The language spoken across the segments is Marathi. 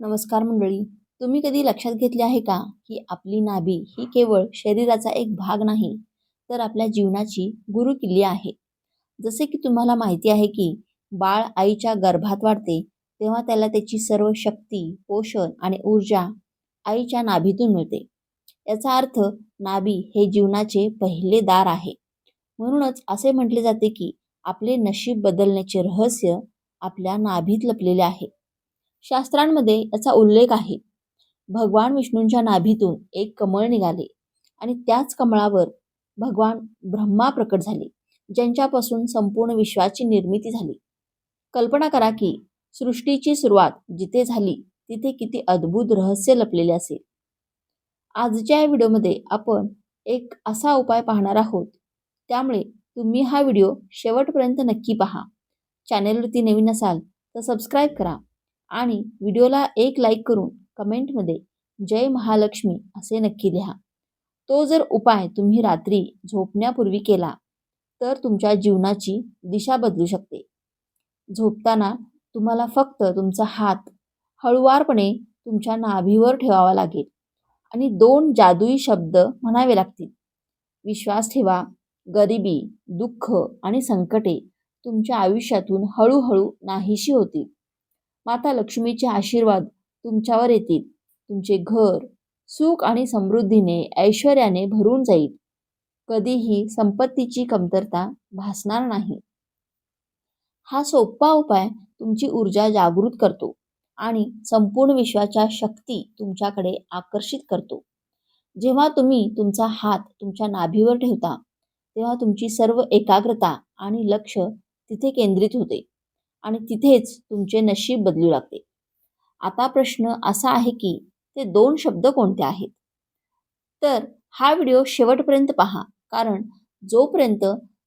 नमस्कार मंडळी. तुम्ही कधी लक्षात घेतले आहे का की आपली नाभी ही केवळ शरीराचा एक भाग नाही तर आपल्या जीवनाची गुरुकिल्ली आहे. जसे की तुम्हाला माहिती आहे की बाळ आईच्या गर्भात वाढते तेव्हा त्याला त्याची सर्व शक्ती पोषण आणि ऊर्जा आईच्या नाभीतून मिळते. याचा अर्थ नाभी हे जीवनाचे पहिले दार आहे. म्हणूनच असे म्हटले जाते की आपले नशीब बदलण्याचे रहस्य आपल्या नाभीत लपलेले आहे. शास्त्रांमध्ये याचा उल्लेख आहे. भगवान विष्णूंच्या नाभीतून एक कमळ निघाले आणि त्याच कमळावर भगवान ब्रह्मा प्रकट झाले ज्यांच्यापासून संपूर्ण विश्वाची निर्मिती झाली. कल्पना करा की सृष्टीची सुरुवात जिथे झाली तिथे किती अद्भुत रहस्य लपलेले असेल. आजच्या या व्हिडिओमध्ये आपण एक असा उपाय पाहणार आहोत. त्यामुळे तुम्ही हा व्हिडिओ शेवटपर्यंत नक्की पहा. चॅनेलवरती नवीन असाल तर सबस्क्राईब करा. आणि व्हिडिओला एक लाईक करून कमेंटमध्ये जय महालक्ष्मी असे नक्की लिहा. तो जर उपाय तुम्ही रात्री झोपण्यापूर्वी केला तर तुमच्या जीवनाची दिशा बदलू शकते. झोपताना तुम्हाला फक्त तुमचा हात हळुवारपणे तुमच्या नाभीवर ठेवावा लागेल आणि दोन जादुई शब्द म्हणावे लागतील. विश्वास ठेवा गरिबी दुःख आणि संकटे तुमच्या आयुष्यातून हळूहळू नाहीशी होतील. माता लक्ष्मीचे आशीर्वाद तुमच्यावर येतील. तुमचे घर सुख आणि समृद्धीने ऐश्वर्याने भरून जाईल. कधीही संपत्तीची कमतरता भासणार नाही. हा सोपा उपाय तुमची ऊर्जा जागृत करतो आणि संपूर्ण विश्वाच्या शक्ती तुमच्याकडे आकर्षित करतो. जेव्हा तुम्ही तुमचा हात तुमच्या नाभीवर ठेवता तेव्हा तुमची सर्व एकाग्रता आणि लक्ष तिथे केंद्रित होते. आणि तिथेच तुमचे नशीब बदलू लागते. आता प्रश्न असा आहे की ते दोन शब्द कोणते आहेत? तर हा व्हिडिओ शेवटपर्यंत पहा कारण जोपर्यंत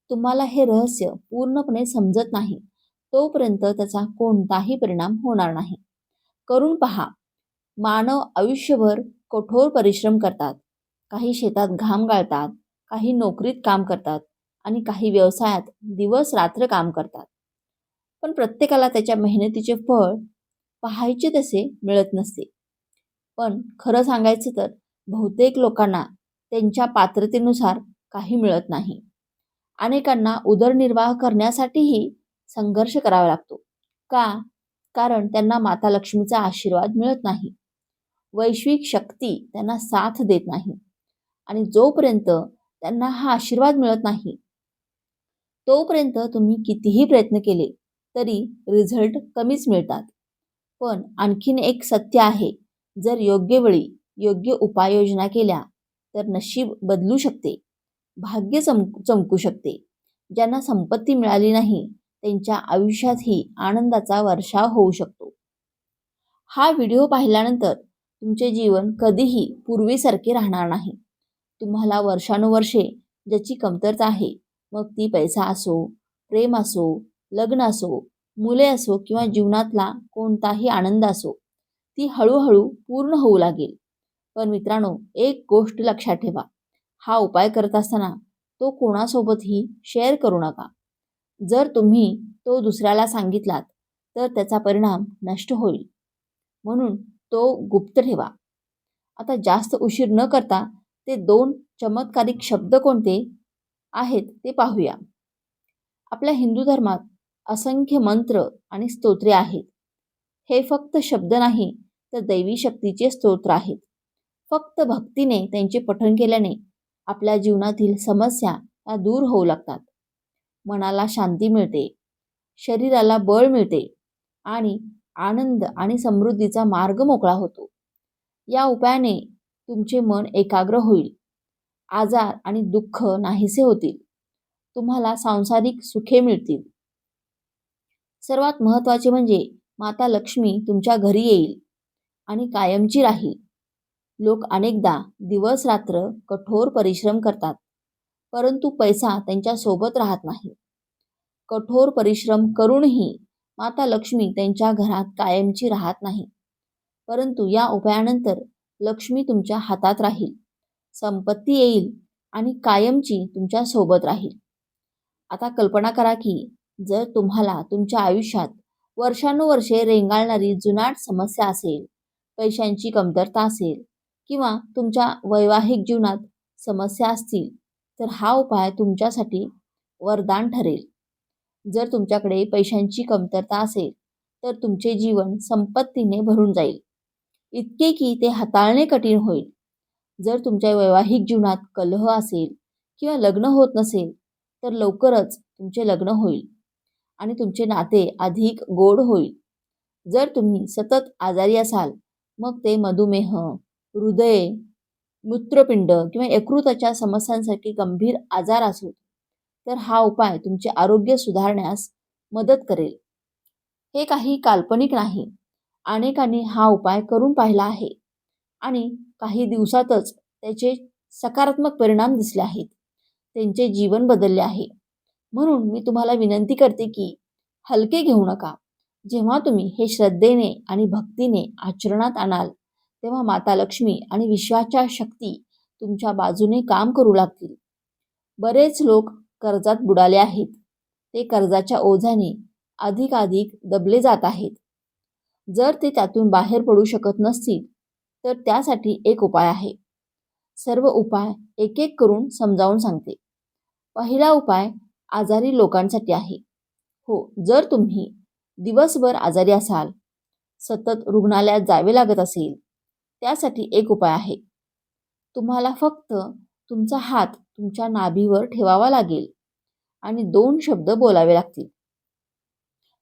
तुम्हाला हे रहस्य पूर्णपणे समजत नाही तोपर्यंत त्याचा कोणताही परिणाम होणार नाही. करून पहा मानव आयुष्यभर कठोर परिश्रम करतात काही शेतात घाम गाळतात काही नोकरीत काम करतात आणि काही व्यवसायात दिवस रात्र काम करतात. पण प्रत्येकाला त्याच्या मेहनतीचे फळ पाहायचे तसे मिळत नसते पण खरं सांगायचं तर बहुतेक लोकांना त्यांच्या पात्रतेनुसार काही मिळत नाही. अनेकांना उदरनिर्वाह करण्यासाठीही संघर्ष करावा लागतो. का? कारण त्यांना माता लक्ष्मीचा आशीर्वाद मिळत नाही. वैश्विक शक्ती त्यांना साथ देत नाही. आणि जोपर्यंत त्यांना हा आशीर्वाद मिळत नाही तोपर्यंत तुम्ही कितीही प्रयत्न केले तरी रिझल्ट कमीच मिळतात. पण आणखीन एक सत्य आहे जर योग्य वेळी योग्य उपाययोजना केल्या तर नशीब बदलू शकते भाग्य चम चमकू शकते. ज्यांना संपत्ती मिळाली नाही त्यांच्या आयुष्यातही आनंदाचा वर्षाव होऊ शकतो. हा व्हिडिओ पाहिल्यानंतर तुमचे जीवन कधीही पूर्वीसारखे राहणार नाही. तुम्हाला वर्षानुवर्षे ज्याची कमतरता आहे मग ती पैसा असो प्रेम असो लग्न असो मुले असो किंवा जीवनातला कोणताही आनंद असो ती हळूहळू पूर्ण होऊ लागेल. पण मित्रांनो एक गोष्ट लक्षात ठेवा. हा उपाय करत असताना तो कोणासोबतही शेअर करू नका. जर तुम्ही तो दुसऱ्याला सांगितलात तर त्याचा परिणाम नष्ट होईल. म्हणून तो गुप्त ठेवा. आता जास्त उशीर न करता ते दोन चमत्कारिक शब्द कोणते आहेत ते पाहूया. आपल्या हिंदू धर्मात असंख्य मंत्र आणि स्तोत्रे आहेत. हे फक्त शब्द नाही तर दैवी शक्तीचे स्तोत्र आहेत. फक्त भक्तीने त्यांचे पठण केल्याने आपल्या जीवनातील समस्या त्या दूर होऊ लागतात. मनाला शांती मिळते शरीराला बळ मिळते आणि आनंद आणि समृद्धीचा मार्ग मोकळा होतो. या उपायाने तुमचे मन एकाग्र होईल आजार आणि दुःख नाहीसे होतील. तुम्हाला सांसारिक सुखे मिळतील. सर्वात महत्त्वाचे म्हणजे माता लक्ष्मी तुमच्या घरी येईल आणि कायमची राहील. लोक अनेकदा दिवस रात्र कठोर परिश्रम करतात परंतु पैसा त्यांच्यासोबत राहत नाही. कठोर परिश्रम करूनही माता लक्ष्मी त्यांच्या घरात कायमची राहत नाही परंतु या उपायानंतर लक्ष्मी तुमच्या हातात राहील संपत्ती येईल आणि कायमची तुमच्यासोबत राहील. आता कल्पना करा की जर तुम्हाला तुमच्या आयुष्यात वर्षानुवर्षे रेंगाळणारी जुनाट समस्या असेल पैशांची कमतरता असेल किंवा तुमच्या वैवाहिक जीवनात समस्या असतील तर हा उपाय तुमच्यासाठी वरदान ठरेल. जर तुमच्याकडे पैशांची कमतरता असेल तर तुमचे जीवन संपत्तीने भरून जाईल. इतके की ते हाताळणे कठीण होईल. जर तुमच्या वैवाहिक जीवनात कलह असेल किंवा लग्न होत नसेल तर लवकरच तुमचे लग्न होईल. आणि तुमचे नाते अधिक गोड होईल. जर तुम्ही सतत आजारी असाल मग ते मधुमेह हृदय मूत्रपिंड किंवा यकृताच्या समस्यांसारखे गंभीर आजार असो तर हा उपाय तुमचे आरोग्य सुधारण्यास मदत करेल. हे काही काल्पनिक नाही. अनेकांनी हा उपाय करून पाहिला आहे आणि काही दिवसातच त्याचे सकारात्मक परिणाम दिसले आहेत. त्यांचे जीवन बदलले आहे. म्हणून मी तुम्हाला विनंती करते की हलके घेऊ नका. जेव्हा तुम्ही हे श्रद्धेने आणि भक्तीने आचरणात आणाल तेव्हा माता लक्ष्मी आणि विश्वाच्या शक्ती तुमच्या बाजूने काम करू लागतील. बरेच लोक कर्जात बुडाले आहेत. ते कर्जाच्या ओझ्याने अधिकाधिक दबले जात आहेत. जर ते त्यातून बाहेर पडू शकत नसतील तर त्यासाठी एक उपाय आहे. सर्व उपाय एक एक करून समजावून सांगते. पहिला उपाय आजारी लोकांसाठी आहे. हो जर तुम्ही दिवसभर आजारी असाल सतत रुग्णालयात जावे लागत असेल त्यासाठी एक उपाय आहे. तुम्हाला फक्त तुमचा हात तुमच्या नाभीवर ठेवावा लागेल आणि दोन शब्द बोलावे लागतील.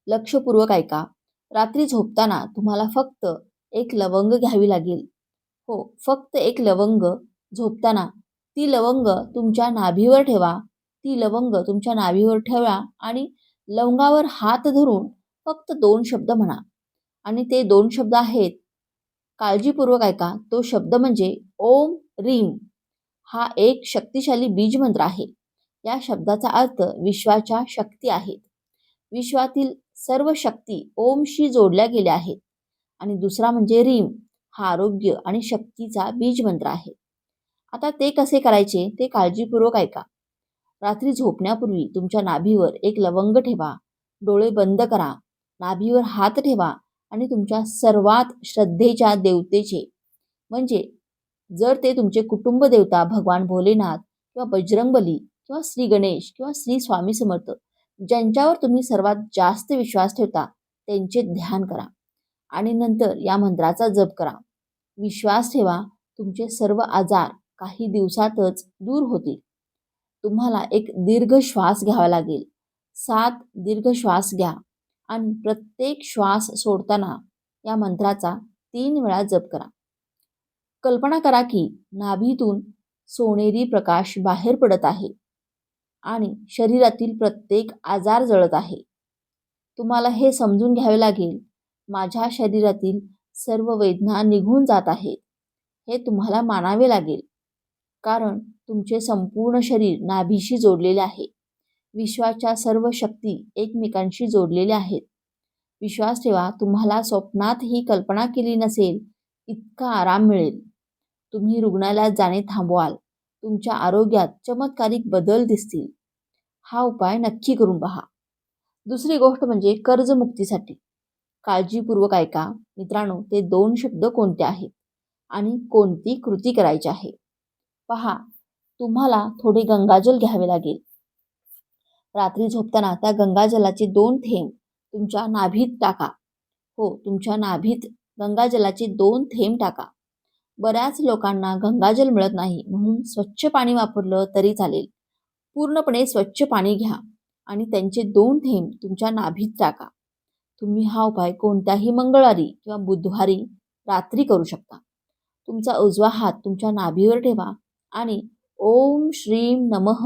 लक्षपूर्वक ऐका. रात्री झोपताना तुम्हाला फक्त एक लवंग घ्यावी लागेल. हो फक्त एक लवंग झोपताना ती लवंग तुमच्या नाभीवर ठेवा ती लवंग तुमच्या नावीवर ठेवा आणि लवंगावर हात धरून फक्त दोन शब्द म्हणा. आणि ते दोन शब्द आहेत. काळजीपूर्वक ऐका. तो शब्द म्हणजे ओम रीम. हा एक शक्तिशाली बीज मंत्र आहे. या शब्दाचा अर्थ विश्वाच्या शक्ती आहेत. विश्वातील सर्व शक्ती ओमशी जोडल्या गेल्या आहेत. आणि दुसरा म्हणजे रीम. हा आरोग्य आणि शक्तीचा बीज मंत्र आहे. आता ते कसे करायचे ते काळजीपूर्वक ऐका. रात्री झोपण्यापूर्वी तुमच्या नाभीवर एक लवंग ठेवा. डोळे बंद करा. नाभीवर हात ठेवा आणि तुमच्या सर्वात श्रद्धेच्या देवतेचे. म्हणजे जर ते तुमचे कुटुंब देवता भगवान भोलेनाथ किंवा बजरंगबली किंवा श्री गणेश किंवा श्री स्वामी समर्थ ज्यांच्यावर तुम्ही सर्वात जास्त विश्वास ठेवता त्यांचे ध्यान करा. आणि नंतर या मंत्राचा जप करा. विश्वास ठेवा तुमचे सर्व आजार काही दिवसातच दूर होतील. तुम्हाला एक दीर्घ श्वास घ्यावा लागेल. सात दीर्घ श्वास घ्या. आणि प्रत्येक श्वास सोडताना या मंत्राचा तीन वेळा जप करा. कल्पना करा की नाभीतून सोनेरी प्रकाश बाहेर पडत आहे आणि शरीरातील प्रत्येक आजार जळत आहे. तुम्हाला हे समजून घ्यावे लागेल माझ्या शरीरातील सर्व वेदना निघून जात आहेत. हे तुम्हाला मानावे लागेल. कारण तुमचे संपूर्ण शरीर नाभीशी जोडलेले आहे. विश्वाच्या सर्व शक्ती एकमेकांशी जोडलेल्या आहेत. विश्वास ठेवा तुम्हाला स्वप्नात ही कल्पना केली नसेल इतका आराम मिळेल. तुम्ही रुग्णालयात जाणे थांबवाल. तुमच्या आरोग्यात चमत्कारिक बदल दिसतील. हा उपाय नक्की करून पहा. दुसरी गोष्ट म्हणजे कर्जमुक्तीसाठी. काळजीपूर्वक ऐका. मित्रांनो ते दोन शब्द कोणते आहेत? आणि कोणती कृती करायची आहे? पहा तुम्हाला थोडे गंगाजल घ्यावे लागेल. रात्री झोपताना त्या गंगाजलाचे दोन थेंब तुमच्या नाभीत टाका. हो तुमच्या नाभीत गंगाजलाचे दोन थेंब टाका. बऱ्याच लोकांना गंगाजल मिळत नाही म्हणून स्वच्छ पाणी वापरलं तरी चालेल. पूर्णपणे स्वच्छ पाणी घ्या आणि त्यांचे दोन थेंब तुमच्या नाभीत टाका. तुम्ही हा उपाय कोणत्याही मंगळवारी किंवा बुधवारी रात्री करू शकता. तुमचा उजवा हात तुमच्या नाभीवर ठेवा आणि ओम श्रीम नमः.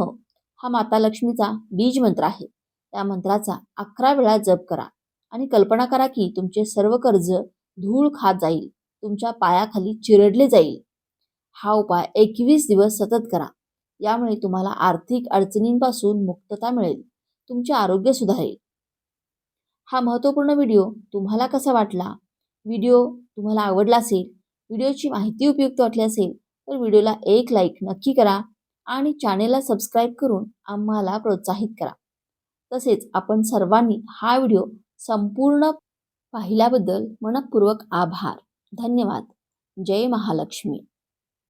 हा माता लक्ष्मीचा बीज मंत्र आहे. त्या मंत्राचा अकरा वेळा जप करा आणि कल्पना करा की तुमचे सर्व कर्ज धूळ खात जाईल तुमच्या पायाखाली चिरडले जाईल. हा उपाय एकवीस दिवस सतत करा. यामुळे तुम्हाला आर्थिक अडचणींपासून मुक्तता मिळेल. तुमचे आरोग्य सुधारेल. हा महत्त्वपूर्ण व्हिडिओ तुम्हाला कसा वाटला? व्हिडिओ तुम्हाला आवडला असेल व्हिडिओची माहिती उपयुक्त वाटली असेल तर व्हिडिओला एक लाईक नक्की करा आणि चॅनेलला सबस्क्राईब करून आम्हाला प्रोत्साहित करा. तसेच आपण सर्वांनी हा व्हिडिओ संपूर्ण पाहिल्याबद्दल मनपूर्वक आभार. धन्यवाद. जय महालक्ष्मी.